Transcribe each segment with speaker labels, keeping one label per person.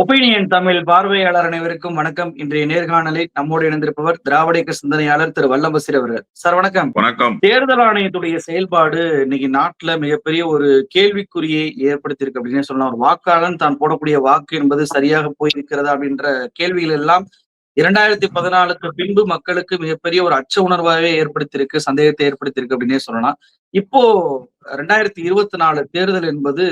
Speaker 1: Opinion Tamil பார்வையாளர் அனைவருக்கும் வணக்கம். இன்றைய நேர்காணலில் நம்மோடு இணைந்திருப்பவர் திராவிட இயக்க சிந்தனையாளர் திரு வல்லபசிர் அவர்கள். சார் வணக்கம்.
Speaker 2: வணக்கம்.
Speaker 1: தேர்தல் ஆணையத்துடைய செயல்பாடு இன்னைக்கு நாட்டுல மிகப்பெரிய ஒரு கேள்விக்குறியை ஏற்படுத்தியிருக்கு அப்படின்னு சொல்லலாம். ஒரு வாக்காளன் தான் போடக்கூடிய வாக்கு என்பது சரியாக போயிருக்கிறதா அப்படின்ற கேள்விகள் எல்லாம் இரண்டாயிரத்தி பதினாலுக்கு பின்பு மக்களுக்கு மிகப்பெரிய ஒரு அச்ச உணர்வாகவே ஏற்படுத்தியிருக்கு சந்தேகத்தை ஏற்படுத்தியிருக்கு அப்படின்னே சொல்லலாம். இப்போ ரெண்டாயிரத்தி இருபத்தி நாலு தேர்தல் என்பது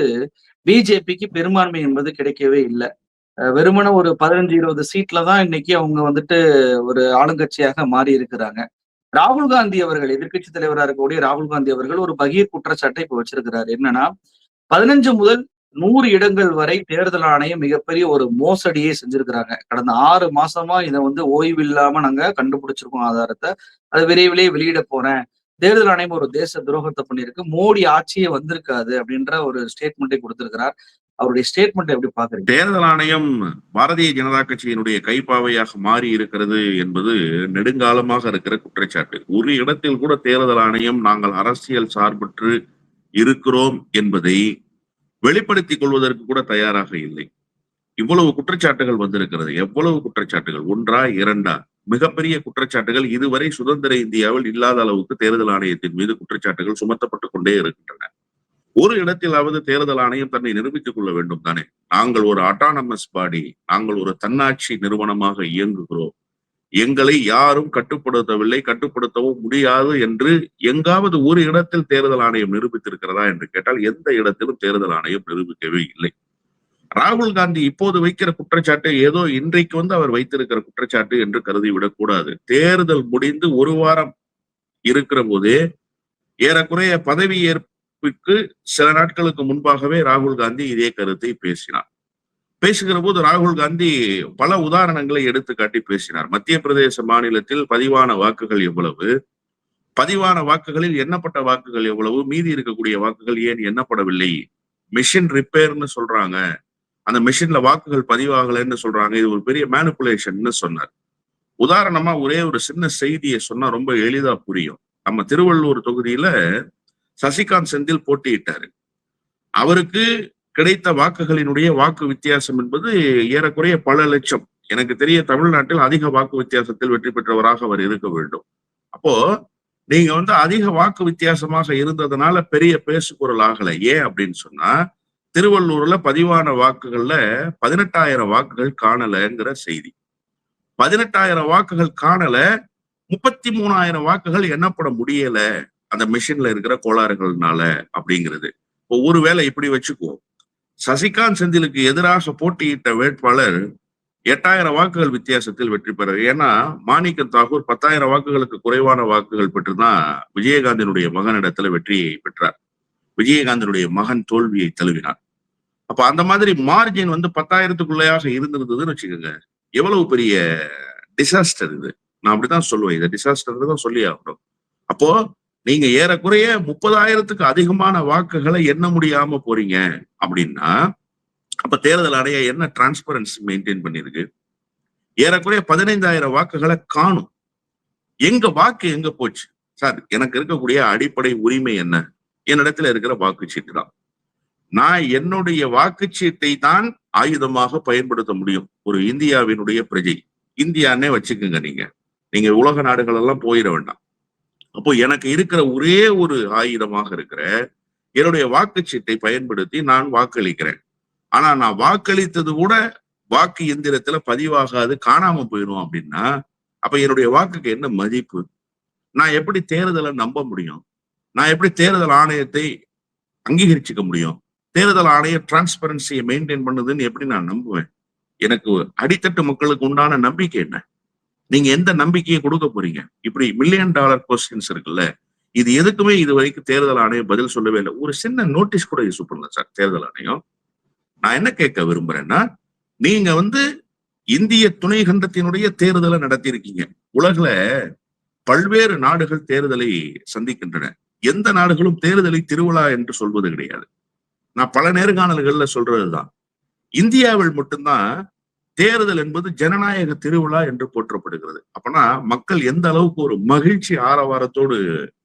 Speaker 1: பிஜேபிக்கு பெரும்பான்மை என்பது கிடைக்கவே இல்லை. வெறுமன ஒரு பதினஞ்சு இருபது சீட்ல தான் இன்னைக்கு அவங்க வந்துட்டு ஒரு ஆளுங்கட்சியாக மாறி இருக்கிறாங்க. ராகுல் காந்தி அவர்கள் எதிர்க்கட்சி தலைவராக இருக்கக்கூடிய ராகுல் காந்தி அவர்கள் ஒரு பகீர் குற்றச்சாட்டை இப்ப வச்சிருக்கிறாரு. என்னன்னா பதினஞ்சு முதல் நூறு இடங்கள் வரை தேர்தல் ஆணையம் மிகப்பெரிய ஒரு மோசடியை செஞ்சிருக்கிறாங்க. கடந்த ஆறு மாசமா இதை வந்து ஓய்வு இல்லாம நாங்க கண்டுபிடிச்சிருக்கோம் ஆதாரத்தை. அது விரைவிலேயே வெளியிட போறேன். தேர்தல் ஆணையம் ஒரு தேச துரோகத்தை பண்ணியிருக்கு. மோடி ஆட்சியே வந்திருக்காது அப்படின்ற ஒரு ஸ்டேட்மெண்ட்டை கொடுத்திருக்கிறார். அவருடைய ஸ்டேட்மெண்ட் எப்படி பாக்குறீங்க
Speaker 2: தேர்தல் ஆணையம் பாரதிய ஜனதா கட்சியினுடைய கைப்பாவையாக மாறி இருக்கிறது என்பது நெடுங்காலமாக இருக்கிற குற்றச்சாட்டு. ஒரு இடத்தில் கூட தேர்தல் ஆணையம் நாங்கள் அரசியல் சார்பற்று இருக்கிறோம் என்பதை வெளிப்படுத்திக் கொள்வதற்கு கூட தயாராக இல்லை. இவ்வளவு குற்றச்சாட்டுகள் வந்திருக்கிறது. எவ்வளவு குற்றச்சாட்டுகள்? ஒன்றா இரண்டா? மிகப்பெரிய குற்றச்சாட்டுகள் இதுவரை சுதந்திர இந்தியாவில் இல்லாத அளவுக்கு தேர்தல் ஆணையத்தின் மீது குற்றச்சாட்டுகள் சுமத்தப்பட்டுக் கொண்டே இருக்கின்றன. ஒரு இடத்திலாவது தேர்தல் ஆணையம் தன்னை நிரூபித்துக் கொள்ள வேண்டும் தானே? நாங்கள் ஒரு அட்டானமஸ் பாடி நாங்கள் ஒரு தன்னாட்சி நிறுவனமாக இயங்குகிறோம். எங்களை யாரும் கட்டுப்படுத்தவில்லை கட்டுப்படுத்தவும் முடியாது என்று எங்காவது ஒரு இடத்தில் தேர்தல் ஆணையம் நிரூபித்திருக்கிறதா என்று கேட்டால் எந்த இடத்திலும் தேர்தல் ஆணையம் நிரூபிக்கவே இல்லை. ராகுல் காந்தி இப்போது வைக்கிற குற்றச்சாட்டு ஏதோ இன்றைக்கு வந்து அவர் வைத்திருக்கிற குற்றச்சாட்டு என்று கருதிவிடக் கூடாது தேர்தல் முடிந்து ஒரு வாரம் இருக்கிற போதே ஏறக்குறைய பதவி ஏற்புக்கு சில நாட்களுக்கு முன்பாகவே ராகுல் காந்தி இதே கருத்தை பேசினார். பேசுகிற போது ராகுல் காந்தி பல உதாரணங்களை எடுத்து காட்டி பேசினார். மத்திய பிரதேச மாநிலத்தில் பதிவான வாக்குகள் எவ்வளவு? பதிவான வாக்குகளில் எண்ணப்பட்ட வாக்குகள் எவ்வளவு? மீதி இருக்கக்கூடிய வாக்குகள் ஏன் எண்ணப்படவில்லை? மிஷின் ரிப்பேர்னு சொல்றாங்க. அந்த மிஷின்ல வாக்குகள் பதிவாகலைன்னு சொல்றாங்க. இது ஒரு பெரிய மேனிப்புலேஷன் சொன்னார். உதாரணமா ஒரே ஒரு சின்ன செய்தியை சொன்னா ரொம்ப எளிதா புரியும். நம்ம திருவள்ளூர் தொகுதியில சசிகாந்த் செந்தில் போட்டியிட்டாரு. அவருக்கு கிடைத்த வாக்குகளினுடைய வாக்கு வித்தியாசம் என்பது ஏறக்குறைய பல லட்சம். எனக்கு தெரிய தமிழ்நாட்டில் அதிக வாக்கு வித்தியாசத்தில் வெற்றி பெற்றவராக அவர் இருக்க வேண்டும். அப்போ நீங்க வந்து அதிக வாக்கு வித்தியாசமாக இருந்ததுனால பெரிய பேசு ஆகல. ஏன் அப்படின்னு சொன்னா திருவள்ளூர்ல பதிவான வாக்குகள்ல பதினெட்டாயிரம் வாக்குகள் காணலங்கிற செய்தி. பதினெட்டாயிரம் வாக்குகள் காணல முப்பத்தி மூணாயிரம் வாக்குகள் எண்ணப்பட முடியல. அந்த மிஷின்ல இருக்கிற கோளாறுகள்னால அப்படிங்கிறது. இப்போ ஒருவேளை இப்படி வச்சுக்குவோம் சசிகாந்த் செந்திலுக்கு எதிராக போட்டியிட்ட வேட்பாளர் எட்டாயிரம் வாக்குகள் வித்தியாசத்தில் வெற்றி பெற ஏன்னா மாணிக்க தாகூர் பத்தாயிரம் வாக்குகளுக்கு குறைவான வாக்குகள் பெற்றுதான் விஜயகாந்தினுடைய மகனிடத்துல வெற்றியை பெற்றார். விஜயகாந்தனுடைய மகன் தோல்வியை தழுவினார். அப்ப அந்த மாதிரி மார்ஜின் வந்து பத்தாயிரத்துக்குள்ளையாக இருந்திருந்ததுன்னு வச்சுக்கோங்க. எவ்வளவு பெரிய டிசாஸ்டர் இது. நான் அப்படித்தான் சொல்லுவேன். இதை டிசாஸ்டர் தான் சொல்லி ஆகணும். அப்போ நீங்க ஏறக்குறைய முப்பதாயிரத்துக்கு அதிகமான வாக்குகளை எண்ண முடியாம போறீங்க அப்படின்னா அப்ப தேர்தல் அடைய என்ன டிரான்ஸ்பரன்சி மெயின்டைன் பண்ணிருக்கு? ஏறக்குறைய பதினைந்தாயிரம் வாக்குகளை காணும். எங்க வாக்கு எங்க போச்சு? சார் எனக்கு இருக்கக்கூடிய அடிப்படை உரிமை என்ன? என்னிடத்துல இருக்கிற வாக்குச்சீட்டு தான். நான் என்னுடைய வாக்குச்சீட்டை தான் ஆயுதமாக பயன்படுத்த முடியும். ஒரு இந்தியாவினுடைய பிரஜை. இந்தியான்னே வச்சுக்கோங்க நீங்க. நீங்க உலக நாடுகள் எல்லாம் போயிட வேண்டாம். அப்போ எனக்கு இருக்கிற ஒரே ஒரு ஆயுதமாக இருக்கிற என்னுடைய வாக்குச்சீட்டை பயன்படுத்தி நான் வாக்களிக்கிறேன். ஆனா நான் வாக்களித்தது கூட வாக்கு எந்திரத்துல பதிவாகாது காணாம போயிடும் அப்படின்னா அப்ப என்னுடைய வாக்குக்கு என்ன மதிப்பு? நான் எப்படி தேர்தலை நம்ப முடியும்? நான் எப்படி தேர்தல் ஆணையத்தை அங்கீகரிச்சுக்க முடியும்? தேர்தல் ஆணைய டிரான்ஸ்பரன்சியை மெயின்டைன் பண்ணுதுன்னு எப்படி நான் நம்புவேன்? எனக்கு அடித்தட்டு மக்களுக்கு உண்டான நம்பிக்கை என்ன? நீங்க எந்த நம்பிக்கையை கொடுக்க போறீங்க? இப்படி மில்லியன் டாலர் கொஸ்டின்ஸ் இருக்குல்ல இது எதுக்குமே இது வரைக்கும் தேர்தல் ஆணையம் பதில் சொல்லவே இல்லை. ஒரு சின்ன நோட்டீஸ் கூட இஷ்யூ பண்ணல சார் தேர்தல் ஆணையம். நான் என்ன கேட்க விரும்புறேன்னா நீங்க வந்து இந்திய துணை கண்டத்தினுடைய தேர்தலை நடத்தியிருக்கீங்க. உலகில பல்வேறு நாடுகள் தேர்தலை சந்திக்கின்றன. எந்த நாடுகளும் தேர்தலை திருவிழா என்று சொல்வது கிடையாது. நான் பல நேர்காணல்கள்ல சொல்றதுதான். இந்தியாவில் மட்டும்தான் தேர்தல் என்பது ஜனநாயக திருவிழா என்று போற்றப்படுகிறது. அப்பனா மக்கள் எந்த அளவுக்கு ஒரு மகிழ்ச்சி ஆரவாரத்தோடு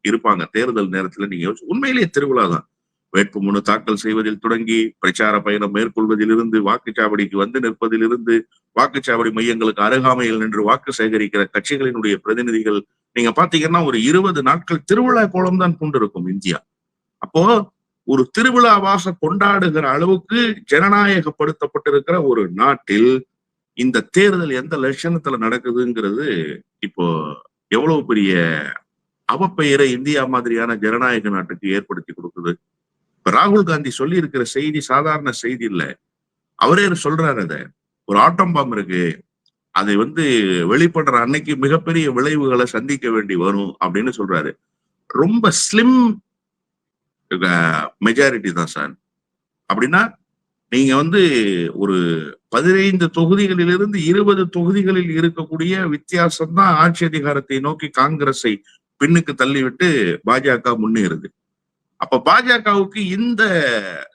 Speaker 2: இருப்பாங்க? தேர்தல் நேரத்துல நீங்க யோசிச்சு உண்மையிலேயே திருவிழா தான். வேட்புமனு தாக்கல் செய்வதில் தொடங்கி பிரச்சார பயணம் மேற்கொள்வதிலிருந்து வாக்குச்சாவடிக்கு வந்து நிற்பதிலிருந்து வாக்குச்சாவடி மையங்களுக்கு அருகாமையில் நின்று வாக்கு சேகரிக்கிற கட்சிகளினுடைய பிரதிநிதிகள் நீங்க பாத்தீங்கன்னா ஒரு இருபது நாட்கள் திருவிழா கோலம் தான் கொண்டிருக்கும் இந்தியா. அப்போ ஒரு திருவிழாவாக கொண்டாடுகிற அளவுக்கு ஜனநாயகப்படுத்தப்பட்டிருக்கிற ஒரு நாட்டில் இந்த தேர்தல் எந்த லட்சணத்துல நடக்குதுங்கிறது இப்போ எவ்வளவு பெரிய அவப்பெயரை இந்தியா மாதிரியான ஜனநாயக நாட்டுக்கு ஏற்படுத்தி கொடுக்குது. இப்ப ராகுல் காந்தி சொல்லி இருக்கிற செய்தி சாதாரண செய்தி இல்ல. அவரே சொல்றாரு அத. ஒரு ஆட்டம் பாம்பு இருக்கு. அதை வந்து வெளிப்படுற அன்னைக்கு மிகப்பெரிய விளைவுகளை சந்திக்க வேண்டி வரும் அப்படின்னு சொல்றாரு. ரொம்ப ஸ்லிம் மெஜாரிட்டி தான் சார். அப்படின்னா நீங்க வந்து ஒரு பதினைந்து தொகுதிகளிலிருந்து இருபது தொகுதிகளில் இருக்கக்கூடிய வித்தியாசம் தான் ஆட்சி அதிகாரத்தை நோக்கி காங்கிரஸை பின்னுக்கு தள்ளிவிட்டு பாஜக முன்னேறுது. அப்ப பாஜகவுக்கு இந்த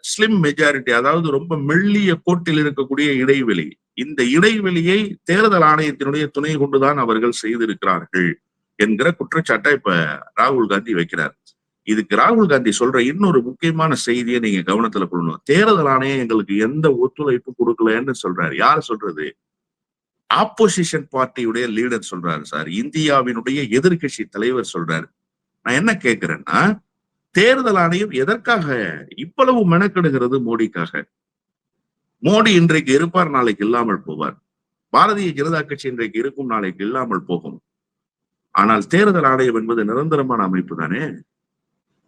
Speaker 2: ஸ்லிம் மெஜாரிட்டி அதாவது ரொம்ப மெல்லிய கோட்டில் இருக்கக்கூடிய இடைவெளி இந்த இடைவெளியை தேர்தல் ஆணையத்தினுடைய துணை கொண்டுதான் அவர்கள் செய்திருக்கிறார்கள் என்கிற குற்றச்சாட்டை இப்ப ராகுல் காந்தி வைக்கிறார். இதுக்கு ராகுல் காந்தி சொல்ற இன்னொரு முக்கியமான செய்தியை நீங்க கவனத்துல கொள்ளணும். தேர்தல் ஆணையம் எங்களுக்கு எந்த ஒத்துழைப்பு கொடுக்கலன்னு சொல்றாரு. யார் சொல்றது? ஆப்போசிஷன் பார்ட்டியுடைய லீடர் சொல்றாரு சார். இந்தியாவினுடைய எதிர்கட்சி தலைவர் சொல்றாரு. நான் என்ன கேட்கிறேன்னா தேர்தல் ஆணையம் எதற்காக இவ்வளவு மெனக்கெடுகிறது மோடிக்காக? மோடி இன்றைக்கு இருப்பார் நாளைக்கு இல்லாமல் போவார். பாரதிய ஜனதா கட்சி இன்றைக்கு இருக்கும் நாளைக்கு இல்லாமல் போகும். ஆனால் தேர்தல் ஆணையம் என்பது நிரந்தரமான அமைப்பு தானே?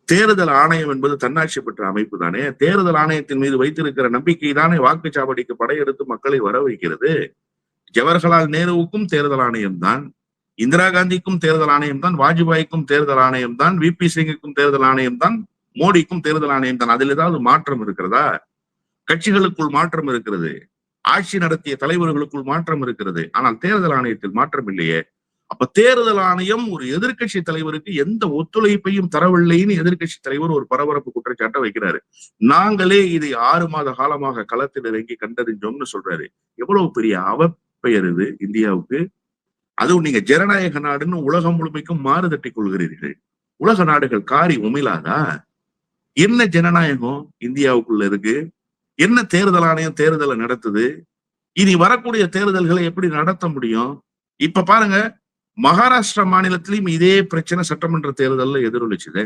Speaker 2: தேர்தல் ஆணையம் என்பது தன்னாட்சி பெற்ற அமைப்பு தானே? தேர்தல் ஆணையத்தின் மீது வைத்திருக்கிற நம்பிக்கை தானே வாக்குச்சாவடிக்கு படையெடுத்து மக்களை வர வைக்கிறது? ஜவஹர்லால் நேருவுக்கும் தேர்தல் ஆணையம் தான் இந்திரா காந்திக்கும் தேர்தல் ஆணையம் தான் வாஜ்பாய்க்கும் தேர்தல் ஆணையம் தான் வி. பி. சிங்குக்கும் தேர்தல் ஆணையம் தான் மோடிக்கும் தேர்தல் ஆணையம் தான். அதில் ஏதாவது மாற்றம் இருக்கிறதா? கட்சிகளுக்குள் மாற்றம் இருக்கிறது. ஆட்சி நடத்திய தலைவர்களுக்குள் மாற்றம் இருக்கிறது. ஆனால் தேர்தல் ஆணையத்தில் மாற்றம் இல்லையே. அப்ப தேர்தல் ஆணையம் ஒரு எதிர்கட்சி தலைவருக்கு எந்த ஒத்துழைப்பையும் தரவில்லைன்னு எதிர்கட்சி தலைவர் ஒரு பரபரப்பு குற்றச்சாட்டை வைக்கிறாரு. நாங்களே இதை ஆறு மாத காலமாக களத்தில் இறங்கி கண்டறிஞ்சோம்னு சொல்றாரு. எவ்வளவு பெரிய அவப்பெயர் இது இந்தியாவுக்கு? அதுவும் நீங்க ஜனநாயக நாடுன்னு உலகம் முழுமைக்கும் மாறுதட்டி கொள்கிறீர்கள். உலக நாடுகள் காரி உமிழாதா? என்ன ஜனநாயகம் இந்தியாவுக்குள்ள இருக்கு? என்ன தேர்தல் ஆணையம் தேர்தலை நடத்துது? இனி வரக்கூடிய தேர்தல்களை எப்படி நடத்த முடியும்? இப்ப பாருங்க மகாராஷ்டிரா மாநிலத்திலையும் இதே பிரச்சனை சட்டமன்ற தேர்தல்ல எதிரொலிச்சுது.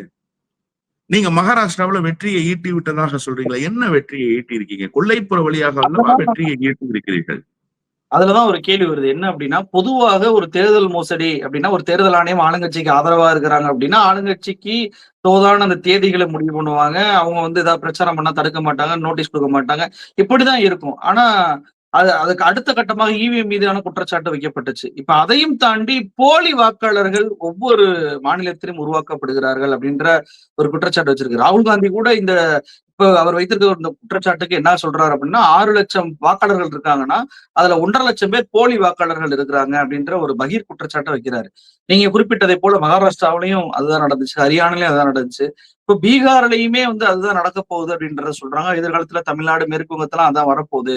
Speaker 2: நீங்க மகாராஷ்டிராவுல வெற்றியை ஈட்டி விட்டதாக சொல்றீங்களா? என்ன வெற்றியை ஈட்டி இருக்கீங்க? கொள்ளைப்புற வழியாக அல்லவா வெற்றியை ஈட்டி இருக்கிறீர்கள்.
Speaker 1: அதுலதான் ஒரு கேள்வி வருது. என்ன அப்படின்னா பொதுவாக ஒரு தேர்தல் மோசடி அப்படின்னா ஒரு தேர்தல் ஆணையம் ஆளுங்கட்சிக்கு ஆதரவா இருக்கிறாங்க அப்படின்னா ஆளுங்கட்சிக்கு தோதான அந்த தேதிகளை முடிவு பண்ணுவாங்க. அவங்க வந்து ஏதாவது பிரச்சாரம் பண்ணா தடுக்க மாட்டாங்க நோட்டீஸ் கொடுக்க மாட்டாங்க. இப்படிதான் இருக்கும். ஆனா அது அதுக்கு அடுத்த கட்டமாக இவிஎம் மீதான குற்றச்சாட்டு வைக்கப்பட்டுச்சு. இப்ப அதையும் தாண்டி போலி வாக்காளர்கள் ஒவ்வொரு மாநிலத்திலும் உருவாக்கப்படுகிறார்கள் அப்படின்ற ஒரு குற்றச்சாட்டு வச்சிருக்கு. ராகுல் காந்தி கூட இந்த இப்போ அவர் வைத்திருக்கிற இந்த குற்றச்சாட்டுக்கு என்ன சொல்றாரு அப்படின்னா ஆறு லட்சம் வாக்காளர்கள் இருக்காங்கன்னா அதுல ஒன்றரை லட்சம் பேர் போலி வாக்காளர்கள் இருக்கிறாங்க அப்படின்ற ஒரு பகீர் குற்றச்சாட்டை வைக்கிறாரு. நீங்க குறிப்பிட்டதை போல மகாராஷ்டிராவிலையும் அதுதான் நடந்துச்சு ஹரியானாலையும் அதுதான் நடந்துச்சு. இப்போ பீகார்லயுமே வந்து அதுதான் நடக்க போகுது அப்படின்றத சொல்றாங்க. எதிர்காலத்துல தமிழ்நாடு மேற்கு வங்கத்தெல்லாம் அதான் வரப்போகுது.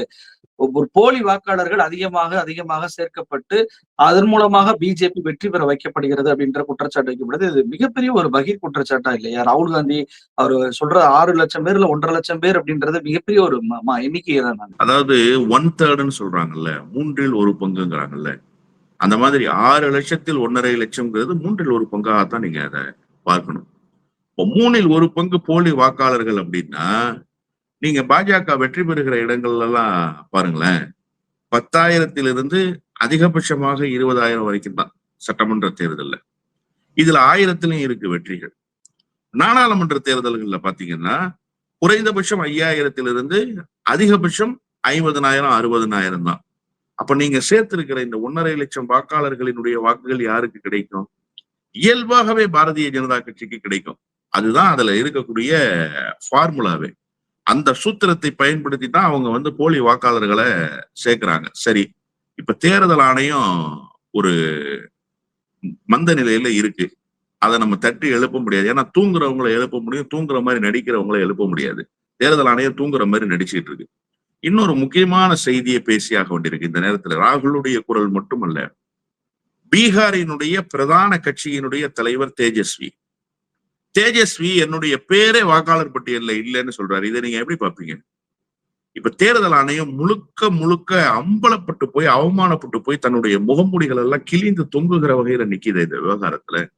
Speaker 1: ஒரு போலி வாக்காளர்கள் அதிகமாக அதிகமாக சேர்க்கப்பட்டு அதன் மூலமாக பிஜேபி வெற்றி பெற வைக்கப்படுகிறது அப்படின்ற குற்றச்சாட்டு வைக்கப்படுது. இது மிகப்பெரிய ஒரு பகீர் குற்றச்சாட்டா இல்லையா? ராகுல் காந்தி அவர் சொல்ற ஆறு லட்சம் பேர்ல ஒன்றரை லட்சம் பேர் அப்படின்றது மிகப்பெரிய ஒரு எண்ணிக்கை தான்
Speaker 2: அதாவது ஒன் தேர்டுன்னு சொல்றாங்கல்ல மூன்றில் ஒரு பங்குங்கிறாங்கல்ல. அந்த மாதிரி ஆறு லட்சத்தில் ஒன்னரை லட்சம்ங்கிறது மூன்றில் ஒரு பங்காகத்தான் நீங்க அதை பார்க்கணும். இப்போ மூணில் ஒரு பங்கு போலி வாக்காளர்கள் அப்படின்னா நீங்க பாஜக வெற்றி பெறுகிற இடங்கள்ல எல்லாம் பாருங்களேன் பத்தாயிரத்திலிருந்து அதிகபட்சமாக இருபதாயிரம் வரைக்கும் தான் சட்டமன்ற தேர்தலில். இதுல ஆயிரத்திலையும் இருக்கு வெற்றிகள். நாடாளுமன்ற தேர்தல்கள்ல பாத்தீங்கன்னா குறைந்தபட்சம் ஐயாயிரத்திலிருந்து அதிகபட்சம் ஐம்பதனாயிரம் அறுபதனாயிரம் தான். அப்ப நீங்க சேர்த்திருக்கிற இந்த ஒன்னரை லட்சம் வாக்காளர்களினுடைய வாக்குகள் யாருக்கு கிடைக்கும்? இயல்பாகவே பாரதிய ஜனதா கட்சிக்கு கிடைக்கும். அதுதான் அதுல இருக்கக்கூடிய ஃபார்முலாவே. அந்த சூத்திரத்தை பயன்படுத்தி தான் அவங்க வந்து போலி வாக்காளர்களை சேர்க்கிறாங்க. சரி இப்ப தேர்தல் ஆணையம் ஒரு மந்த நிலையில இருக்கு. அதை நம்ம தட்டி எழுப்ப முடியாது. ஏன்னா தூங்குறவங்களை எழுப்ப முடியும். தூங்குற மாதிரி நடிக்கிறவங்களை எழுப்ப முடியாது. தேர்தல் ஆணையம் தூங்குற மாதிரி நடிச்சிட்டு இருக்கு. இன்னொரு முக்கியமான செய்தியை பேசியாக வேண்டியிருக்கு இந்த நேரத்துல. ராகுலுடைய குரல் மட்டுமல்ல. பீகாரினுடைய பிரதான கட்சியினுடைய தலைவர் தேஜஸ்வி. தேஜஸ்வி என்னுடைய பேரே வாக்காளர் பட்டியல்ல இல்லைன்னு சொல்றாரு. இதை நீங்க எப்படி பாப்பீங்க இப்ப தேர்தல் ஆணையம் முழுக்க முழுக்க அம்பலப்பட்டு போய் அவமானப்பட்டு போய் தன்னுடைய முகமூடிகள் எல்லாம் கிழிந்து தொங்குகிற வகையில நிக்கிது இந்த விவகாரத்துல.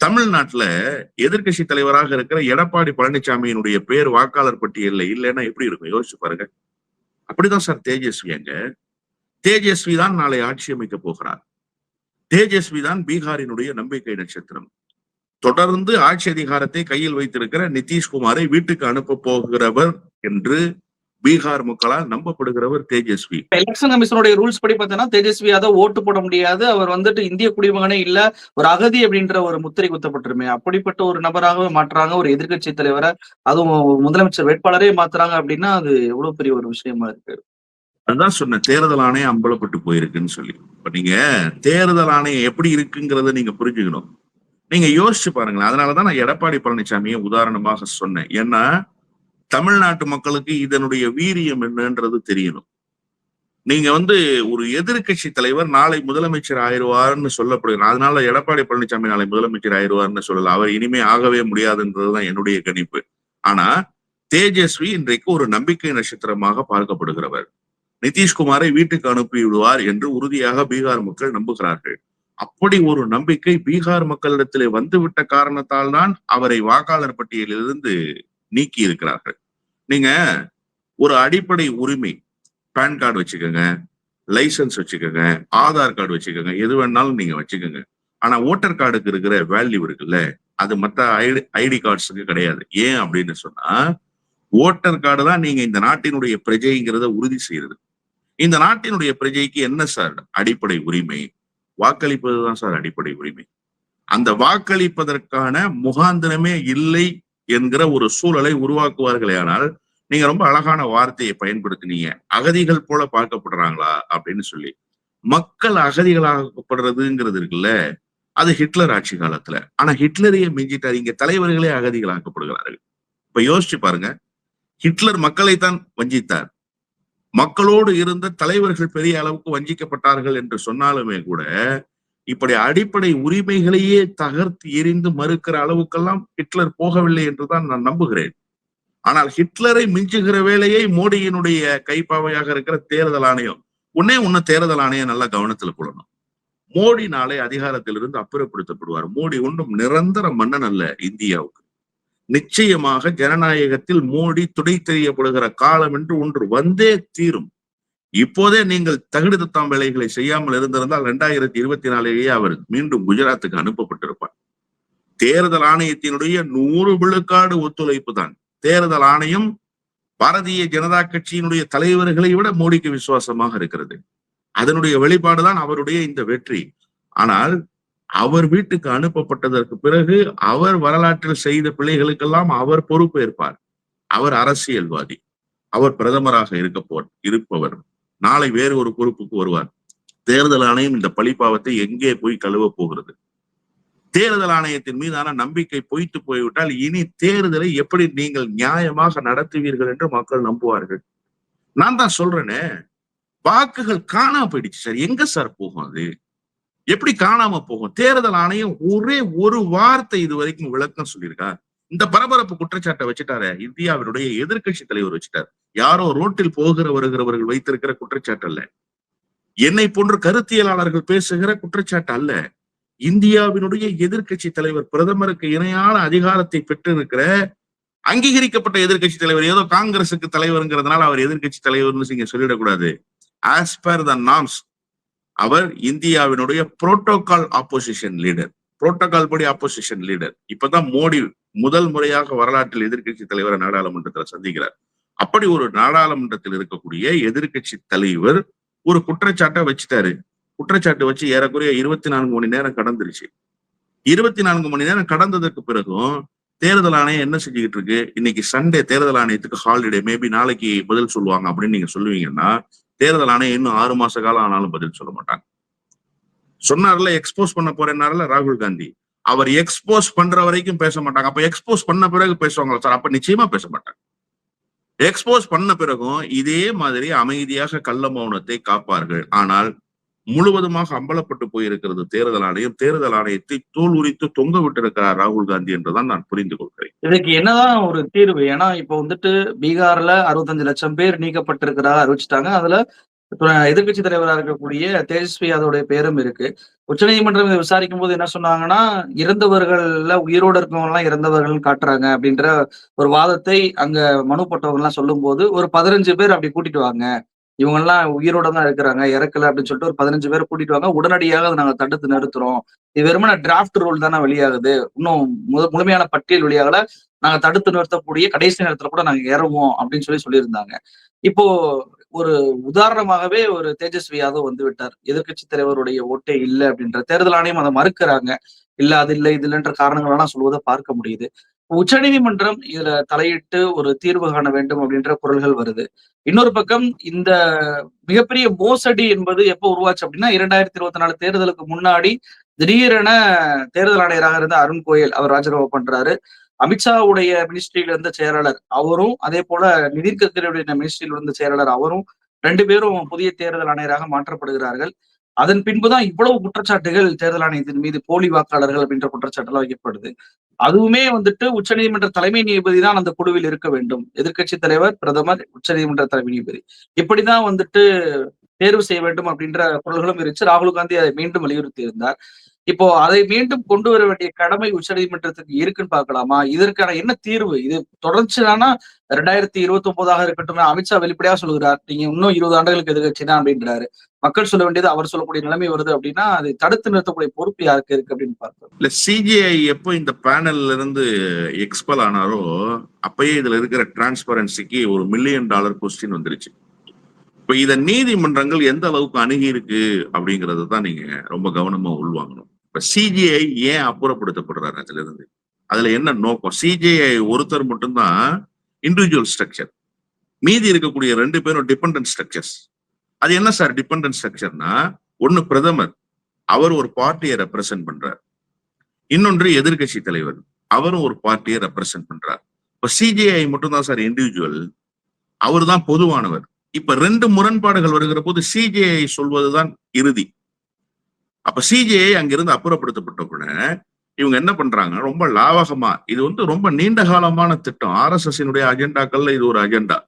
Speaker 2: தமிழ்நாட்டுல எதிர்க்கட்சி தலைவராக இருக்கிற எடப்பாடி பழனிசாமியினுடைய பேர் வாக்காளர் பட்டியல்ல இல்லைன்னா எப்படி இருக்கும்? யோசிச்சு பாருங்க. அப்படிதான் சார் தேஜஸ்வி அங்க. தேஜஸ்வி தான் நாளை ஆட்சி அமைக்க போகிறார். தேஜஸ்வி தான் பீகாரினுடைய நம்பிக்கை நட்சத்திரம். தொடர்ந்து ஆட்சி அதிகாரத்தை கையில் வைத்திருக்கிற நிதிஷ்குமாரை வீட்டுக்கு அனுப்ப போகிறவர் என்று பீகார் மக்களால் நம்பப்படுகிறவர் தேஜஸ்வி.
Speaker 1: எலெக்ஷன் கமிஷனுடைய ரூல்ஸ் படி பார்த்தீங்கன்னா தேஜஸ்வி யாதவ் ஓட்டு போட முடியாது. அவர் வந்துட்டு இந்திய குடிமகனே இல்ல ஒரு அகதி அப்படின்ற ஒரு முத்திரை குத்தப்பட்டிருமே. அப்படிப்பட்ட ஒரு நபராகவே மாற்றுறாங்க. ஒரு எதிர்க்கட்சி தலைவரை அதுவும் முதலமைச்சர் வேட்பாளரே மாத்துறாங்க அப்படின்னா அது எவ்வளவு பெரிய ஒரு விஷயமா இருக்கு.
Speaker 2: அதுதான் சொன்ன தேர்தல் ஆணையம் அம்பலப்பட்டு போயிருக்குன்னு சொல்லி. இப்ப நீங்க தேர்தல் ஆணையம் எப்படி இருக்குங்கிறத நீங்க புரிஞ்சுக்கணும். நீங்க யோசிச்சு பாருங்களேன். அதனாலதான் நான் எடப்பாடி பழனிசாமியை உதாரணமாக சொன்னேன். ஏன்னா தமிழ்நாட்டு மக்களுக்கு இதனுடைய வீரியம் என்னன்றது தெரியணும். நீங்க வந்து ஒரு எதிர்க்கட்சி தலைவர் நாளை முதலமைச்சர் ஆயிடுவார்னு சொல்லப்படுகிறார். அதனால எடப்பாடி பழனிசாமி நாளை முதலமைச்சர் ஆயிடுவார்னு சொல்லல. அவர் இனிமே ஆகவே முடியாதுன்றதுதான் என்னுடைய கணிப்பு. ஆனா தேஜஸ்வி இன்றைக்கு ஒரு நம்பிக்கை நட்சத்திரமாக பார்க்கப்படுகிறவர். நிதிஷ்குமாரை வீட்டுக்கு அனுப்பி விடுவார் என்று உறுதியாக பீகார் மக்கள் நம்புகிறார்கள். அப்படி ஒரு நம்பிக்கை பீகார் மக்களிடத்திலே வந்துவிட்ட காரணத்தால் தான் அவரை வாக்காளர் பட்டியலிலிருந்து நீக்கி இருக்கிறார்கள். நீங்க ஒரு அடிப்படை உரிமை பேன் கார்டு வச்சுக்கோங்க லைசன்ஸ் வச்சுக்கோங்க ஆதார் கார்டு வச்சுக்கோங்க எது வேணாலும் நீங்க வச்சுக்கோங்க. ஆனா ஓட்டர் கார்டுக்கு இருக்கிற வேல்யூ இருக்குல்ல அது மத்த ஐடி ஐடி கார்ட்ஸுக்கு கிடையாது. ஏன் அப்படின்னு சொன்னா ஓட்டர் கார்டு தான் நீங்க இந்த நாட்டினுடைய பிரஜைங்கிறத உறுதி செய்யறது. இந்த நாட்டினுடைய பிரஜைக்கு என்ன சார் அடிப்படை உரிமை. வாக்களிப்பது தான் சார் அடிப்படை உரிமை. அந்த வாக்களிப்பதற்கான முகாந்திரமே இல்லை என்கிற ஒரு சூழலை உருவாக்குவார்களே ஆனால் நீங்க ரொம்ப அழகான வார்த்தையை பயன்படுத்தினீங்க. அகதிகள் போல பார்க்கப்படுறாங்களா? அப்படின்னு சொல்லி. மக்கள் அகதிகளாக்கப்படுறதுங்கிறது இருக்குல்ல அது ஹிட்லர் ஆட்சி காலத்துல. ஆனா ஹிட்லரையே மிஞ்சிட்டார். இங்க தலைவர்களே அகதிகளாக்கப்படுகிறார்கள். இப்ப யோசிச்சு பாருங்க. ஹிட்லர் மக்களைத்தான் வஞ்சித்தார். மக்களோடு இருந்த தலைவர்கள் பெரிய அளவுக்கு வஞ்சிக்கப்பட்டார்கள் என்று சொன்னாலுமே கூட இப்படி அடிப்படை உரிமைகளையே தகர்த்து எரிந்து மறுக்கிற அளவுக்கெல்லாம் ஹிட்லர் போகவில்லை என்றுதான் நான் நம்புகிறேன். ஆனால் ஹிட்லரை மிஞ்சுகிற வேலையை மோடியினுடைய கைப்பாவையாக இருக்கிற தேர்தல் ஆணையம் உன்னே உன்ன தேர்தல் ஆணையம் நல்லா கவனத்துல கொள்ளணும். மோடி நாளை அதிகாரத்திலிருந்து அப்புறப்படுத்தப்படுவார். மோடி ஒன்றும் நிரந்தர மன்னன் அல்ல இந்தியாவுக்கு. நிச்சயமாக ஜனநாயகத்தில் மோடி துடை தெரியப்படுகிற காலம் என்று ஒன்று வந்தே தீரும். இப்போதே நீங்கள் தகுடு வேலைகளை செய்யாமல் இருந்திருந்தால் இரண்டாயிரத்தி இருபத்தி நாலிலேயே அவர் மீண்டும் குஜராத்துக்கு அனுப்பப்பட்டிருப்பார். தேர்தல் ஆணையத்தினுடைய நூறு விழுக்காடு ஒத்துழைப்பு தான். தேர்தல் ஆணையம் பாரதிய ஜனதா கட்சியினுடைய தலைவர்களை விட மோடிக்கு விசுவாசமாக இருக்கிறது. அதனுடைய வெளிப்பாடுதான் அவருடைய இந்த வெற்றி. ஆனால் அவர் வீட்டுக்கு அனுப்பப்பட்டதற்கு பிறகு அவர் வரலாற்றில் செய்த பிள்ளைகளுக்கெல்லாம் அவர் பொறுப்பேற்பார். அவர் அரசியல்வாதி. அவர் பிரதமராக இருக்க போ இருப்பவர். நாளை வேறு ஒரு பொறுப்புக்கு வருவார். தேர்தல் ஆணையம் இந்த பழிப்பாவத்தை எங்கே போய் கழுவ போகிறது? தேர்தல் ஆணையத்தின் மீதான நம்பிக்கை பொய்த்து போய்விட்டால் இனி தேர்தலை எப்படி நீங்கள் நியாயமாக நடத்துவீர்கள் என்று மக்கள் நம்புவார்கள். நான் தான் சொல்றேனே வாக்குகள் காணாம போயிடுச்சு சார். எங்க சார் போகும் அது? எப்படி காணாம போகும்? தேர்தல் ஆணையம் ஒரே ஒரு வார்த்தை இது வரைக்கும் விளக்கம் சொல்லியிருக்கா? இந்த பரபரப்பு குற்றச்சாட்டை வச்சுட்டாரு. இந்தியாவினுடைய எதிர்க்கட்சி தலைவர் வச்சுட்டார். யாரோ ரோட்டில் போகிற வருகிறவர்கள் வைத்திருக்கிற குற்றச்சாட்டு அல்ல. என்னை போன்ற கருத்தியலாளர்கள் பேசுகிற குற்றச்சாட்டு அல்ல. இந்தியாவினுடைய எதிர்க்கட்சி தலைவர் பிரதமருக்கு இணையான அதிகாரத்தை பெற்றிருக்கிற அங்கீகரிக்கப்பட்ட எதிர்க்கட்சி தலைவர் ஏதோ காங்கிரசுக்கு தலைவருங்கிறதுனால அவர் எதிர்க்கட்சி தலைவர்னு நீங்க சொல்லிடக்கூடாது. ஆஸ் பர் த நாம்ஸ் அவர் இந்தியாவினுடைய புரோட்டோகால் ஆப்போசிஷன் லீடர் புரோட்டோகால் படி ஆப்போசிஷன் லீடர் இப்பதான் மோடி முதல் முறையாக வரலாற்றில் எதிர்க்கட்சி தலைவரை நாடாளுமன்றத்தில் சந்திக்கிறார். அப்படி ஒரு நாடாளுமன்றத்தில் இருக்கக்கூடிய எதிர்க்கட்சி தலைவர் ஒரு குற்றச்சாட்டை வச்சுட்டாரு. குற்றச்சாட்டு வச்சு ஏறக்குறைய இருபத்தி நான்கு மணி நேரம் கடந்துருச்சு. இருபத்தி நான்கு மணி நேரம் கடந்ததற்கு பிறகும் தேர்தல் ஆணையம் என்ன செஞ்சுக்கிட்டு இருக்கு? இன்னைக்கு சண்டே தேர்தல் ஆணையத்துக்கு ஹாலிடே மேபி நாளைக்கு பதில் சொல்லுவாங்க அப்படின்னு நீங்க சொல்லுவீங்கன்னா தேர்தல் ஆணையம் இன்னும் ஆறு மாச காலம் ஆனாலும் பதில் சொல்ல மாட்டாங்க. சொன்னார்ல எக்ஸ்போஸ் பண்ண போறேன்னார்ல ராகுல் காந்தி. அவர் எக்ஸ்போஸ் பண்ற வரைக்கும் பேச மாட்டாங்க. அப்ப எக்ஸ்போஸ் பண்ண பிறகு பேசுவாங்களா சார்? அப்ப நிச்சயமா பேச மாட்டாங்க. எக்ஸ்போஸ் பண்ண பிறகும் இதே மாதிரி அமைதியாக கள்ள மௌனத்தை காப்பார்கள். ஆனால் முழுவதுமாக அம்பலப்பட்டு போயிருக்கிறது தேர்தல் ஆணையம். தேர்தல் ஆணையத்தை தோல் உரித்து தொங்க விட்டிருக்கிறார் ராகுல் காந்தி என்றுதான் நான் புரிந்து கொள்கிறேன்.
Speaker 1: இதுக்கு என்னதான் ஒரு தீர்வு? ஏன்னா இப்போ வந்துட்டு பீகார்ல அறுபத்தஞ்சு லட்சம் பேர் நீக்கப்பட்டிருக்கிறதா அறிவிச்சிட்டாங்க. அதுல எதிர்கட்சி தலைவராக இருக்கக்கூடிய தேஜஸ்வி யாதவுடைய பேரும் இருக்கு. உச்சநீதிமன்றம் இதை விசாரிக்கும் போது என்ன சொன்னாங்கன்னா இறந்தவர்கள்ல உயிரோடு இருக்கவங்க எல்லாம் இறந்தவர்கள் காட்டுறாங்க அப்படின்ற ஒரு வாதத்தை அங்க மனு போட்டவங்க எல்லாம் சொல்லும் போது ஒரு பதினஞ்சு பேர் அப்படி கூட்டிட்டு வாங்க. இவங்க எல்லாம் உயிரோட தான் இருக்கிறாங்க இறக்கல அப்படின்னு சொல்லிட்டு ஒரு பதினஞ்சு பேர் கூட்டிட்டு வாங்க. உடனடியாக அதை நாங்க தடுத்து நிறுத்துறோம். இது வெறுமன டிராஃப்ட் ரூல் தானே வெளியாகுது. இன்னும் முழு- முழுமையான பட்டியல் வெளியாகல. நாங்க தடுத்து நிறுத்தக்கூடிய கடைசி நேரத்துல கூட நாங்க ஏறுவோம் அப்படின்னு சொல்லி சொல்லியிருந்தாங்க. இப்போ ஒரு உதாரணமாகவே ஒரு தேஜஸ்வி யாதவ் வந்து விட்டார் எதிர்க்கட்சி தலைவருடைய ஓட்டே இல்லை அப்படின்ற தேர்தல் ஆணையம் அதை மறுக்கிறாங்க. இல்ல அது இல்லை இது இல்லைன்ற காரணங்களெல்லாம் சொல்வதை பார்க்க முடியுது. உச்சநீதிமன்றம் இதுல தலையிட்டு ஒரு தீர்வு காண வேண்டும் அப்படின்ற குரல்கள் வருது. இன்னொரு பக்கம் இந்த மிகப்பெரிய மோசடி என்பது எப்போ உருவாச்சு அப்படின்னா இரண்டாயிரத்தி இருபத்தி நாலு தேர்தலுக்கு முன்னாடி திடீரென தேர்தல் ஆணையராக இருந்த அருண் கோயல் அவர் ராஜினாமா பண்றாரு. அமித்ஷாவுடைய மினிஸ்ட்ரியில இருந்த செயலாளர் அவரும் அதே போல நிதின் கட்கரியுடைய மினிஸ்ட்ரியில் இருந்த செயலாளர் அவரும் ரெண்டு பேரும் புதிய தேர்தல் ஆணையராக மாற்றப்படுகிறார்கள். அதன் பின்புதான் இவ்வளவு குற்றச்சாட்டுகள் தேர்தல் ஆணையத்தின் மீது போலி வாக்காளர்கள் அப்படின்ற குற்றச்சாட்டுலாம் வைக்கப்படுது. அதுவுமே வந்துட்டு உச்சநீதிமன்ற தலைமை நீதிபதி தான் அந்த குழுவில் இருக்க வேண்டும். எதிர்க்கட்சி தலைவர் பிரதமர் உச்சநீதிமன்ற தலைமை நீதிபதி. இப்படிதான் வந்துட்டு தேர்வு செய்ய வேண்டும் அப்படின்ற குரல்களும் இருந்துச்சு ராகுல் காந்தி அதை மீண்டும் வலியுறுத்தி இருந்தார் இப்போ அதை மீண்டும் கொண்டு வர வேண்டிய கடமை உச்சநீதிமன்றத்துக்கு இருக்குன்னு பார்க்கலாமா? இதற்கான என்ன தீர்வு? இது தொடர்ச்சினா ரெண்டாயிரத்தி இருபத்தி ஒன்பதாக இருக்கட்டும் அமித்ஷா வெளிப்படையா சொல்கிறார் நீங்க இன்னும் இருபது ஆண்டுகளுக்கு எதிர்கட்சி தான் அப்படின்றாரு. மக்கள் சொல்ல வேண்டியது அவர் சொல்லக்கூடிய நிலைமை வருது அப்படின்னா அதை தடுத்து நிறுத்தக்கூடிய பொறுப்பு யாருக்கு இருக்கு அப்படின்னு பார்த்தோம்
Speaker 2: இல்ல சிஜிஐ எப்போ இந்த பேனல்ல இருந்து எக்ஸ்பல் ஆனாரோ அப்பயே இதுல இருக்கிற டிரான்ஸ்பரன்சிக்கு ஒரு மில்லியன் டாலர் கொஸ்டின் வந்துருச்சு. இப்ப இத நீதிமன்றங்கள் எந்த அளவுக்கு அணுகி இருக்கு அப்படிங்கறத தான் நீங்க ரொம்ப கவனமா உள்வாங்கணும். இப்ப சிஜிஐ ஏன் அப்புறப்படுத்தப்படுறாரு அதுல இருந்து அதுல என்ன நோக்கம்? சிஜிஐ ஒருத்தர் மட்டும்தான் இண்டிவிஜுவல் ஸ்ட்ரக்சர் மீதி இருக்கக்கூடிய ரெண்டு பேரும் டிபெண்டன்ட் ஸ்ட்ரக்சர்ஸ் அது என்ன சார் டிபெண்டன்ட் ஸ்ட்ரக்சர்னா ஒன்னு பிரதமர் அவர் ஒரு பார்ட்டியை ரெப்ரசென்ட் பண்றார். இன்னொன்று எதிர்க்கட்சி தலைவர் அவரும் ஒரு பார்ட்டியை ரெப்ரசென்ட் பண்றார். இப்ப சிஜிஐ மட்டும்தான் சார் இண்டிவிஜுவல் அவர் தான் பொதுவானவர். இப்ப ரெண்டு முரண்பாடுகள் வருகிற போது சிஜிஐ சொல்வதுதான் இறுதி. அப்ப சிஜிஐ அங்கிருந்து அப்புறப்படுத்தப்பட்ட கூட இவங்க என்ன பண்றாங்க? ரொம்ப லாவகமா இது வந்து ரொம்ப நீண்ட காலமான திட்டம். ஆர் எஸ் எஸ் அஜெண்டாக்கள்ல இது ஒரு அஜெண்டா.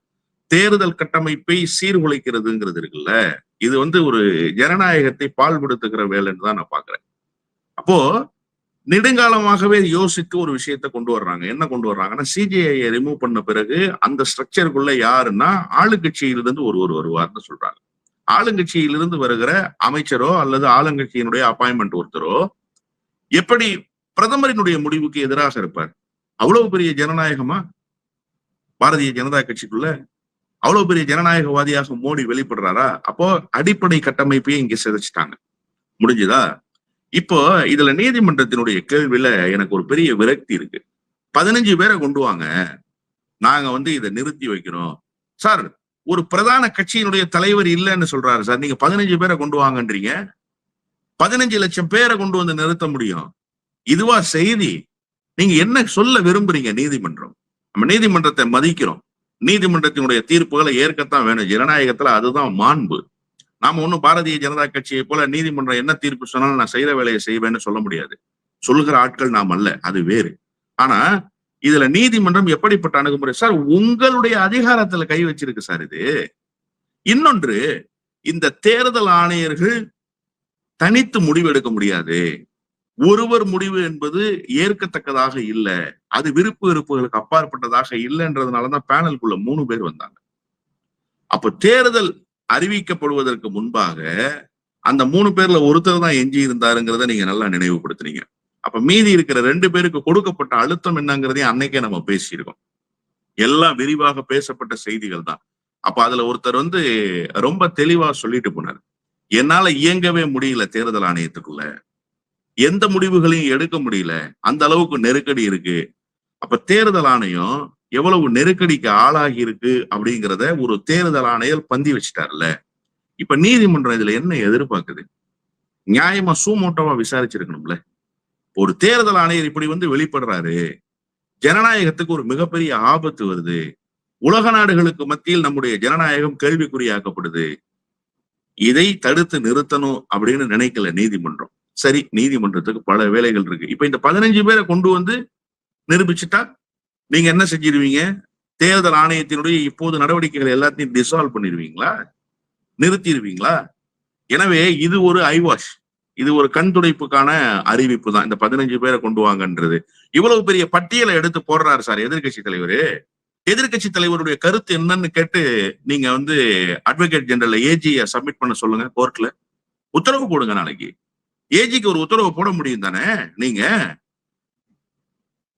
Speaker 2: தேர்தல் கட்டமைப்பை சீர்குலைக்கிறதுங்கிறது இருக்குல்ல இது வந்து ஒரு ஜனநாயகத்தை பால்படுத்துகிற வேலைன்னு தான் நான் பாக்குறேன் அப்போ நெடுங்காலமாகவே யோசித்து ஒரு விஷயத்த கொண்டு வர்றாங்க. என்ன கொண்டு வர்றாங்கன்னா சிஜிஐயை ரிமூவ் பண்ண பிறகு அந்த ஸ்ட்ரக்சருக்குள்ள யாருன்னா ஆளுங்கட்சியிலிருந்து ஒருவர் வருவார்னு சொல்றாங்க. ஆளுங்கட்சியிலிருந்து வருகிற அமைச்சரோ அல்லது ஆளுங்கட்சியினுடைய அப்பாயின்மெண்ட் ஒருத்தரோ எப்படி பிரதமரினுடைய முடிவுக்கு எதிராக இருப்பார்? அவ்வளவு பெரிய ஜனநாயகமா? பாரதிய ஜனதா கட்சிக்குள்ள அவ்வளவு பெரிய ஜனநாயகவாதியாக மோடி வெளிப்படுறாரா? அப்போ அடிப்படை கட்டமைப்பையே இங்க சிதைச்சிட்டாங்க. முடிஞ்சுதா? இப்போ இதுல நீதிமன்றத்தினுடைய கேள்வியில எனக்கு ஒரு பெரிய விரக்தி இருக்கு. பதினஞ்சு பேரை கொண்டு வாங்க. நாங்க வந்து இதை நிறுத்தி வைக்கிறோம். சார் ஒரு பிரதான கட்சியினுடைய தலைவர் இல்லைன்னு சொல்றாரு சார். நீங்க பதினஞ்சு பேரை கொண்டு வாங்கன்றீங்க. பதினஞ்சு லட்சம் பேரை கொண்டு வந்து நிறுத்த முடியும். இதுவா செய்தி. நீங்க என்ன சொல்ல விரும்புறீங்க நீதிமன்றம்? நம்ம நீதிமன்றத்தை மதிக்கிறோம். நீதிமன்றத்தினுடைய தீர்ப்புகளை ஏற்கத்தான் வேணும். ஜனநாயகத்துல அதுதான் மாண்பு. நாம ஒண்ணும் பாரதிய ஜனதா கட்சியை போல நீதிமன்றம் என்ன தீர்ப்பு சொன்னாலும் நான் செய்யற வேலையை செய்வேன்னு சொல்ல முடியாது. சொல்லுகிற ஆட்கள் நாம் அல்ல. அது வேறு. ஆனா இதுல நீதிமன்றம் எப்படிப்பட்ட அணுகுமுறை? சார் உங்களுடைய அதிகாரத்துல கை வச்சிருக்கு சார் இது. இன்னொன்று இந்த தேர்தல் ஆணையர்கள் தனித்து முடிவு எடுக்க முடியாது. ஒருவர் முடிவு என்பது ஏற்கத்தக்கதாக இல்லை. அது விருப்பு வெறுப்புகளுக்கு அப்பாற்பட்டதாக இல்லைன்றதுனாலதான் பேனலுக்குள்ள மூணு பேர் வந்தாங்க. அப்ப தேர்தல் அறிவிக்கப்படுவதற்கு முன்பாக அந்த மூணு பேர்ல ஒருத்தர் தான் எஞ்சி இருந்தாருங்கிறத நீங்க நல்லா நினைவுபடுத்துறீங்க அப்ப மீதி இருக்கிற ரெண்டு பேருக்கு கொடுக்கப்பட்ட அழுத்தம் என்னங்கிறதையும் அன்னைக்கே நம்ம பேசியிருக்கோம். எல்லாம் விரிவாக பேசப்பட்ட செய்திகள் தான். அப்ப அதுல ஒருத்தர் வந்து ரொம்ப தெளிவா சொல்லிட்டு போனார். என்னால இயங்கவே முடியல தேர்தல் ஆணையத்துக்குள்ள. எந்த முடிவுகளையும் எடுக்க முடியல. அந்த அளவுக்கு நெருக்கடி இருக்கு. அப்ப தேர்தல் ஆணையம் எவ்வளவு நெருக்கடிக்கு ஆளாகி இருக்கு அப்படிங்கிறத ஒரு தேர்தல் ஆணையர் பந்தி வச்சுட்டார்ல. இப்ப நீதிமன்றம் இதுல என்ன எதிர்பார்க்குது? நியாயமா சூமோட்டோவா விசாரிச்சிருக்கணும்ல. ஒரு தேர்தல் ஆணையர் இப்படி வந்து வெளிப்படுறாரு. ஜனநாயகத்துக்கு ஒரு மிகப்பெரிய ஆபத்து வருது. உலக நாடுகளுக்கு மத்தியில் நம்முடைய ஜனநாயகம் கேள்விக்குறியாக்கப்படுது. இதை தடுத்து நிறுத்தணும் அப்படின்னு நினைக்கல நீதிமன்றம். சரி நீதிமன்றத்துக்கு பல வேலைகள் இருக்கு. இப்ப இந்த பதினஞ்சு பேரை கொண்டு வந்து நிரூபிச்சுட்டா நீங்க என்ன செஞ்சிருவீங்க? தேர்தல் ஆணையத்தினுடைய இப்போது நடவடிக்கைகள் எல்லாத்தையும் டிசால்வ் பண்ணிடுவீங்களா? நிறுத்திடுவீங்களா? எனவே இது ஒரு ஐவாஷ் இது ஒரு கண் துடைப்புக்கான அறிவிப்பு தான் இந்த பதினஞ்சு பேரை கொண்டு வாங்கன்றது. இவ்வளவு பெரிய பட்டியலை எடுத்து போடுறாரு சார் எதிர்க்கட்சி தலைவர். எதிர்க்கட்சி தலைவருடைய கருத்து என்னன்னு கேட்டு நீங்க வந்து அட்வொகேட் ஜெனரல் ஏஜிய சப்மிட் பண்ண சொல்லுங்க கோர்ட்ல உத்தரவு போடுங்க நாளைக்கு. ஏஜிக்கு ஒரு உத்தரவு போட முடியும் தானே? நீங்க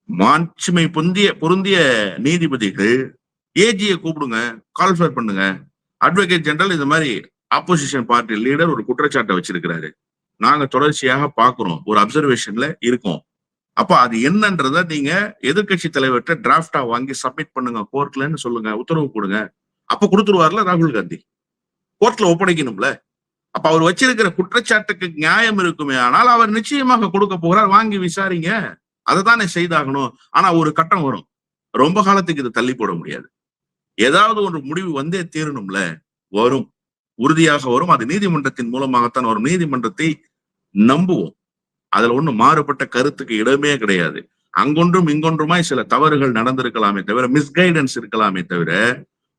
Speaker 2: மாட்சிமை பொந்திய பொருந்திய நீதிபதிகள் ஏஜியை கூப்பிடுங்க கால்ஃபர் பண்ணுங்க. அட்வொகேட் ஜெனரல் இந்த மாதிரி ஆப்போசிஷன் பார்ட்டி லீடர் ஒரு குற்றச்சாட்டை வச்சிருக்கிறாரு. நாங்க தொடர்ச்சியாக பாக்குறோம் ஒரு அப்சர்வேஷன்ல இருக்கோம். அப்ப அது என்னன்றத நீங்க எதிர்க்கட்சி தலைவர்கிட்ட டிராப்டா வாங்கி சப்மிட் பண்ணுங்க. கோர்ட்லன்னு சொல்லுங்க. உத்தரவு கொடுங்க. அப்ப கொடுத்துருவார்ல ராகுல் காந்தி. கோர்ட்ல ஒப்படைக்கணும்ல. அப்ப அவர் வச்சிருக்கிற குற்றச்சாட்டுக்கு நியாயம் இருக்குமே. ஆனால் அவர் நிச்சயமாக கொடுக்க போகிறார். வாங்கி விசாரிங்க. அதை தானே செய்தாகணும். ஆனா ஒரு கட்டம் வரும். ரொம்ப காலத்துக்கு இது தள்ளி போட முடியாது. ஏதாவது ஒரு முடிவு வந்தே தீரணும்ல. வரும். உறுதியாக வரும். அது நீதிமன்றத்தின் மூலமாகத்தான் வரும். நீதிமன்றத்தை நம்புவோம். அதுல ஒண்ணு மாறுபட்ட கருத்துக்கு இடமே கிடையாது. அங்கொன்றும் இங்கொன்றுமாய் சில தவறுகள் நடந்திருக்கலாமே தவிர மிஸ்கைடன்ஸ் இருக்கலாமே தவிர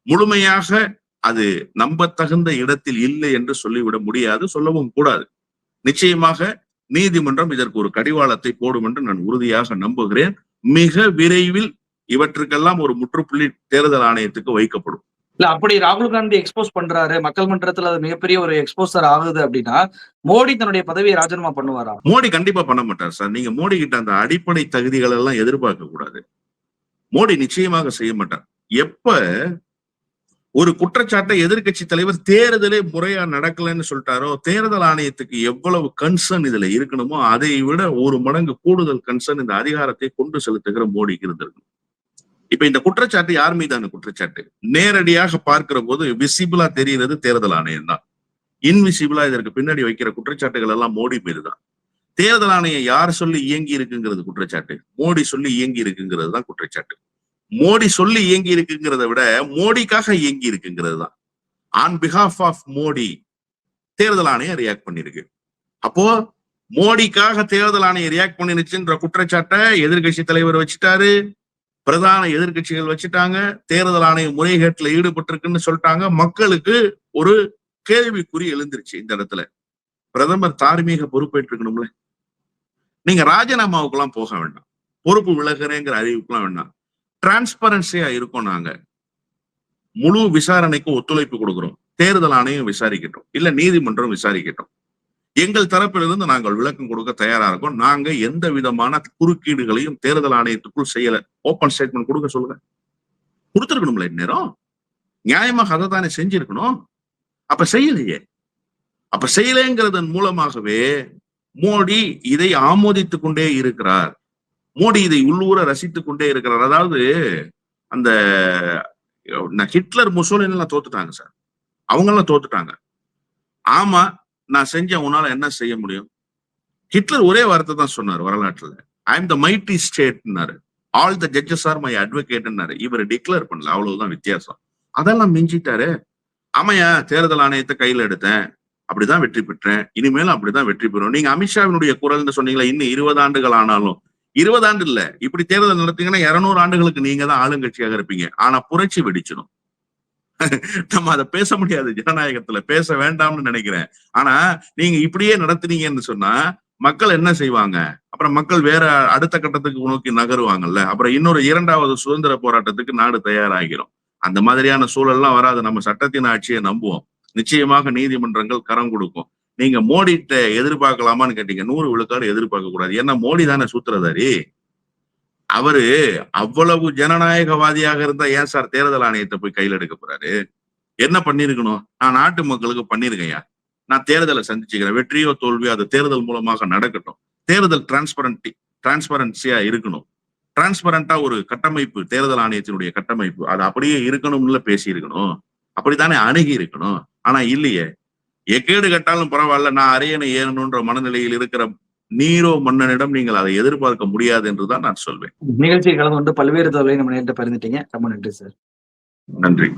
Speaker 2: முழுமையாக அது நம்பத்தகுந்த இடத்தில் இல்லை என்று சொல்லிவிட முடியாது சொல்லவும் கூடாது. நிச்சயமாக நீதிமன்றம் இதற்கு ஒரு கடிவாளத்தை போடும் என்று நான் உறுதியாக நம்புகிறேன். மிக விரைவில் இவற்றுக்கெல்லாம் ஒரு முற்றுப்புள்ளி தேர்தல் ஆணையத்துக்கு வைக்கப்படும்.
Speaker 1: இல்ல அப்படி ராகுல் காந்தி எக்ஸ்போஸ் பண்றாரு மக்கள் மன்றத்துல அது மிகப்பெரிய ஒரு எக்ஸ்போசர் ஆகுது அப்படின்னா மோடி தன்னுடைய பதவியை ராஜினாமா பண்ணுவாரா?
Speaker 2: மோடி கண்டிப்பா பண்ண மாட்டார் சார். நீங்க மோடி கிட்ட அந்த அடிப்படை தகுதிகள் எல்லாம் எதிர்பார்க்க கூடாது. மோடி நிச்சயமாக செய்ய மாட்டார். எப்ப ஒரு குற்றச்சாட்டை எதிர்க்கட்சி தலைவர் தேர்தலே முறையா நடக்கலைன்னு சொல்லிட்டாரோ தேர்தல் ஆணையத்துக்கு எவ்வளவு கன்சர்ன் இதுல இருக்கணுமோ அதை விட ஒரு மடங்கு கூடுதல் கன்சர்ன் இந்த அதிகாரத்தை கொண்டு செலுத்துகிற மோடிக்கு இருந்திருக்கும் இப்ப இந்த குற்றச்சாட்டு யார் மீதான குற்றச்சாட்டு? நேரடியாக பார்க்கிற போது விசிபிளா தெரிகிறது தேர்தல் ஆணையம் தான். இன்விசிபிளா இதற்கு பின்னாடி வைக்கிற குற்றச்சாட்டுகள் எல்லாம் மோடி மீதுதான். தேர்தல் ஆணையம் யார் சொல்லி இயங்கி இருக்குங்கிறது குற்றச்சாட்டு. மோடி சொல்லி இயங்கி இருக்குங்கிறது தான் குற்றச்சாட்டு. மோடி சொல்லி இயங்கி இருக்குங்கிறத விட மோடிக்காக இயங்கி இருக்குங்கிறது தான். ஆன் பிஹாஃப் ஆஃப் மோடி தேர்தல் ஆணையம் ரியாக்ட் பண்ணிருக்கு. அப்போ மோடிக்காக தேர்தல் ஆணையம் ரியாக்ட் பண்ணிருச்சுன்ற குற்றச்சாட்டை எதிர்கட்சி தலைவர் வச்சுட்டாரு. பிரதான எதிர்கட்சிகள் வச்சுட்டாங்க தேர்தல் ஆணையம் முறைகேட்டுல ஈடுபட்டிருக்குன்னு சொல்லிட்டாங்க. மக்களுக்கு ஒரு கேள்விக்குறி எழுந்துருச்சு இந்த இடத்துல. பிரதமர் தார்மீக பொறுப்பேற்றுக்கணும்ல நீங்க ராஜினாமாவுக்கெல்லாம் போக வேண்டாம். பொறுப்பு விலகிறேங்கிற அறிவிப்புலாம் வேண்டாம். டிரான்ஸ்பரன்சியா இருக்கோம் நாங்க. முழு விசாரணைக்கு ஒத்துழைப்பு கொடுக்கிறோம். தேர்தல் ஆணையம் விசாரிக்கட்டும். இல்ல நீதிமன்றம் விசாரிக்கட்டும். எங்கள் தரப்பிலிருந்து நாங்கள் விளக்கம் கொடுக்க தயாரா இருக்கோம். நாங்க எந்த விதமான குறுக்கீடுகளையும் தேர்தல் ஆணையத்துக்குள் செய்யல. ஓப்பன் ஸ்டேட்மெண்ட் கொடுக்க சொல்லுங்க. கொடுத்துருக்கணும்ல இந்நேரம். நியாயமாக அதை தானே செஞ்சிருக்கணும். அப்ப செய்யலையே. அப்ப செய்யலைங்கிறதன் மூலமாகவே மோடி இதை ஆமோதித்துக் கொண்டே இருக்கிறார். மோடி இதை உள்ளூர ரசித்துக் கொண்டே இருக்கிறார். அதாவது அந்த ஹிட்லர் முசோலின் எல்லாம் தோத்துட்டாங்க சார். அவங்க எல்லாம் தோத்துட்டாங்க. ஆமா நான் செஞ்சேன் உன்னால என்ன செய்ய முடியும்? ஹிட்லர் ஒரே வார்த்தை தான் சொன்னார் வரலாற்றுல. I am the mighty ஸ்டேட்னாரு all the judges are my அட்வொகேட்னாரு இவர் டிக்ளேர் பண்ணல. அவ்வளவுதான் வித்தியாசம். அதெல்லாம் மிஞ்சிட்டாரு. ஆமையா தேர்தல் ஆணையத்தை கையில எடுத்தேன். அப்படிதான் வெற்றி பெற்றேன். இனிமேலும் அப்படிதான் வெற்றி பெறும் நீங்க அமித்ஷாவினுடைய குரல்னு சொன்னீங்களா இன்னும் இருபது ஆண்டுகள் ஆனாலும். இருபது ஆண்டு இல்ல. இப்படி தேர்தல் நடத்தீங்கன்னா இருநூறு ஆண்டுகளுக்கு நீங்க தான் ஆளுங்கட்சியாக இருப்பீங்க. ஆனா புரட்சி வெடிச்சிடும் நம்ம அதை பேச முடியாது ஜனநாயகத்துல. பேச வேண்டாம்னு நினைக்கிறேன். ஆனா நீங்க இப்படியே நடத்துனீங்கன்னு சொன்னா மக்கள் என்ன செய்வாங்க? அப்புறம் மக்கள் வேற அடுத்த கட்டத்துக்கு நோக்கி நகருவாங்கல்ல. அப்புறம் இன்னொரு இரண்டாவது சுதந்திர போராட்டத்துக்கு நாடு தயாராகிரும். அந்த மாதிரியான சூழல்லாம் வராது. நம்ம சட்டத்தின் ஆட்சியை நம்புவோம். நிச்சயமாக நீதிமன்றங்கள் கரம் கொடுக்கும். நீங்க மோடிட்ட எதிர்பார்க்கலாமான்னு கேட்டீங்க. நூறு விழுக்காடு எதிர்பார்க்க கூடாது ஏன்னா மோடி தானே சூத்திரதாரி. அவரு அவ்வளவு ஜனநாயகவாதியாக இருந்தா ஏன் சார் தேர்தல் ஆணையத்தை போய் கையில் எடுக்க போறாரு? என்ன பண்ணிருக்கணும்? நான் நாட்டு மக்களுக்கு பண்ணிருக்கேன் நான் தேர்தலை சந்திச்சுக்கிறேன். வெற்றியோ தோல்வியோ அது தேர்தல் மூலமாக நடக்கட்டும். தேர்தல் டிரான்ஸ்பரண்டி டிரான்ஸ்பரன்சியா இருக்கணும். டிரான்ஸ்பரண்டா ஒரு கட்டமைப்பு தேர்தல் ஆணையத்தினுடைய கட்டமைப்பு. அது அப்படியே இருக்கணும்ல பேசி இருக்கணும் அப்படித்தானே அணுகி இருக்கணும் ஆனா இல்லையே. எக்கேடு கட்டாலும் பரவாயில்ல. நான் அரியணை ஏறணுன்ற மனநிலையில் இருக்கிற நீரோ மன்னனிடம் நீங்கள் அதை எதிர்பார்க்க முடியாது என்றுதான் நான் சொல்வேன்.
Speaker 1: நிகழ்ச்சியை கலந்து கொண்டு பல்வேறு தகவலை நம்ம நேரிட்ட பகிர்ந்துட்டீங்க. ரொம்ப நன்றி சார்.
Speaker 2: நன்றி.